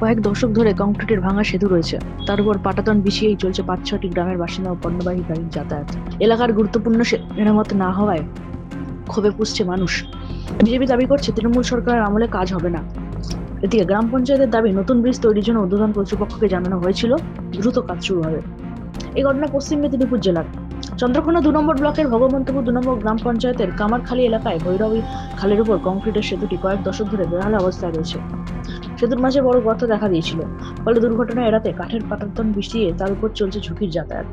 কয়েক দশক ধরে কংক্রিটের ভাঙা সেতু রয়েছে। তার উপর পাটাতন বিছিয়েই চলছে পাঁচ ছটি গ্রামের বাসিন্দা ও পণ্যবাহী গাড়ির যাতায়াত। এলাকার গুরুত্বপূর্ণ মেরামত না হওয়ায় ক্ষোভে পুষছে মানুষ। বিজেপি দাবি করছে, তৃণমূল সরকারের আমলে কাজ হবে না। এদিকে গ্রাম পঞ্চায়েতের দাবি, নতুন ব্রিজ তৈরির জন্য উদ্বোধন কর্তৃপক্ষকে জানানো হয়েছিল, দ্রুত কাজ শুরু হবে। এই ঘটনা পশ্চিম মেদিনীপুর জেলার। চন্দ্রকোনা দু নম্বর ব্লকের ভগবন্তপুর দু নম্বর গ্রাম পঞ্চায়েতের কামারখালী এলাকায় ভৈরবী খালের উপর কংক্রিটের সেতুটি কয়েক দশক ধরে বেহাল অবস্থায় রয়েছে। সেতুর মাঝে বড় গর্ত দেখা দিয়েছিল। ফলে দুর্ঘটনা এড়াতে কাঠের পাটাতন বিছিয়ে তার উপর চলছে ঝুঁকির যাতায়াত।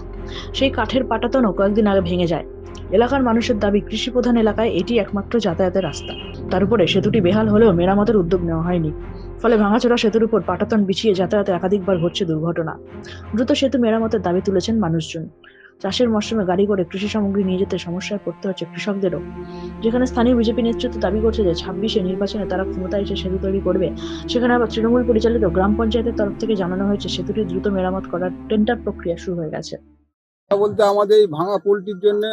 সেই কাঠের পাটাতনও কয়েকদিন আগে ভেঙে যায়। এলাকার মানুষের দাবি কৃষি প্রধান এলাকায় এটি একমাত্র যাতায়াতের রাস্তা। তার উপরে সেতুটি বেহাল হলেও মেরামতের উদ্যোগ নেওয়া হয়নি। ফলে ভাঙাচোরা সেতুর উপর পাটাতন বিছিয়ে যাতায়াতে একাধিকবার ঘটছে দুর্ঘটনা। দ্রুত সেতু মেরামতের দাবি তুলেছেন মানুষজন। চাষের মরশুমে গাড়ি করে কৃষি সামগ্রী নিয়ে যেতে সমস্যায় পড়তে হচ্ছে কৃষকদেরও। যেখানে স্থানীয় বিজেপি নেতৃত্ব দাবি করছে যে ছাব্বিশে নির্বাচনে তারা ক্ষমতায় এসে সেতু তৈরি করবে, সেখানে আবার তৃণমূল পরিচালিত গ্রাম পঞ্চায়েতের তরফ থেকে জানানো হয়েছে সেতুটি দ্রুত মেরামত করার টেন্ডার প্রক্রিয়া শুরু হয়ে গেছে। বলতে আমাদের এই ভাঙা পোলটির জন্য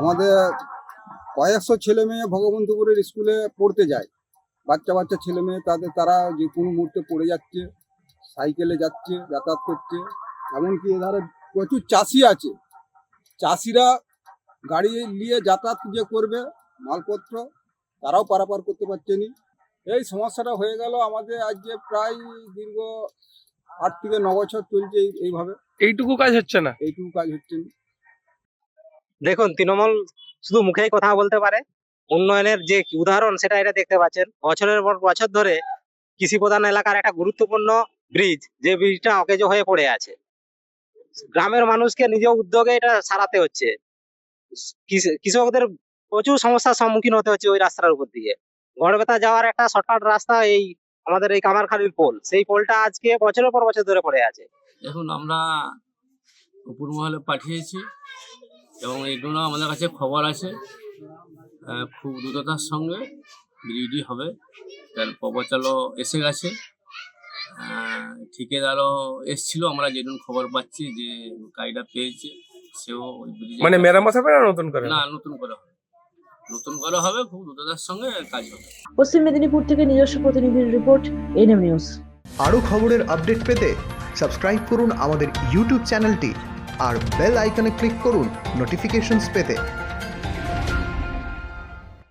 আমাদের কয়েকশো ছেলে মেয়ে ভগবন্তপুরের স্কুলে পড়তে যায়। বাচ্চা বাচ্চা ছেলে মেয়ে তাদের তারা যে কোনো মুহূর্তে পড়ে যাচ্ছে, সাইকেলে যাচ্ছে, যাতায়াত করছে। এমনকি এধারে প্রচুর চাষি আছে। চাষিরা গাড়ি নিয়ে যাতায়াত যে করবে মালপত্র তারাও পারাপার করতে পারছে না। এই সমস্যাটা হয়ে গেল আমাদের আজকে প্রায় দীর্ঘ আট থেকে ন বছর চলছে এইভাবে। এইটুকু কাজ হচ্ছে না? এইটুকু কাজ হচ্ছে না। দেখুন তৃণমূল শুধু মুখেই কথা বলতে পারে। উন্নয়নের যে উদাহরণ সেটা এটা দেখতে পাচ্ছেন। বছরের পর বছর ধরে কৃষি প্রধান এলাকার একটা গুরুত্বপূর্ণ ব্রিজ যে ব্রিজটা অকেজো হয়ে পড়ে আছে। গ্রামের মানুষকে নিজ উদ্যোগে এটা সারাতে হচ্ছে। কৃষ- কৃষকদের প্রচুর সমস্যার সম্মুখীন হতে হচ্ছে ওই রাস্তার উপর দিয়ে। গড়বেতা যাওয়ার একটা শর্টকাট রাস্তা এই আমাদের এই কামারখালির পোল। সেই পোলটা আজকে বছরের পর বছর ধরে পড়ে আছে। এখন আমরা উপর মহলে পাঠিয়েছি এবং এগুলো আমাদের কাছে খবর আছে। খুব দ্রুততার সঙ্গে বিডি হবে। তার প্রবচালও এসে গেছে। ঠিকাদারও এসছিল আমরা যেদিন খবর পাচ্ছি যে কাজটা পেয়েছে সেও ওই ব্রিজে মানে মেরামত হবে না নতুন করে? না নতুন করে হবে। নতুন করে হবে খুব দ্রুততার সঙ্গে কাজ হবে। পশ্চিম মেদিনীপুর থেকে নিজস্ব প্রতিনিধির রিপোর্ট এনএম নিউজ। আরও খবরের আপডেট পেতে সাবস্ক্রাইব করুন আমাদের ইউটিউব চ্যানেলটি আর বেল আইকনে ক্লিক করুন নোটিফিকেশনস পেতে।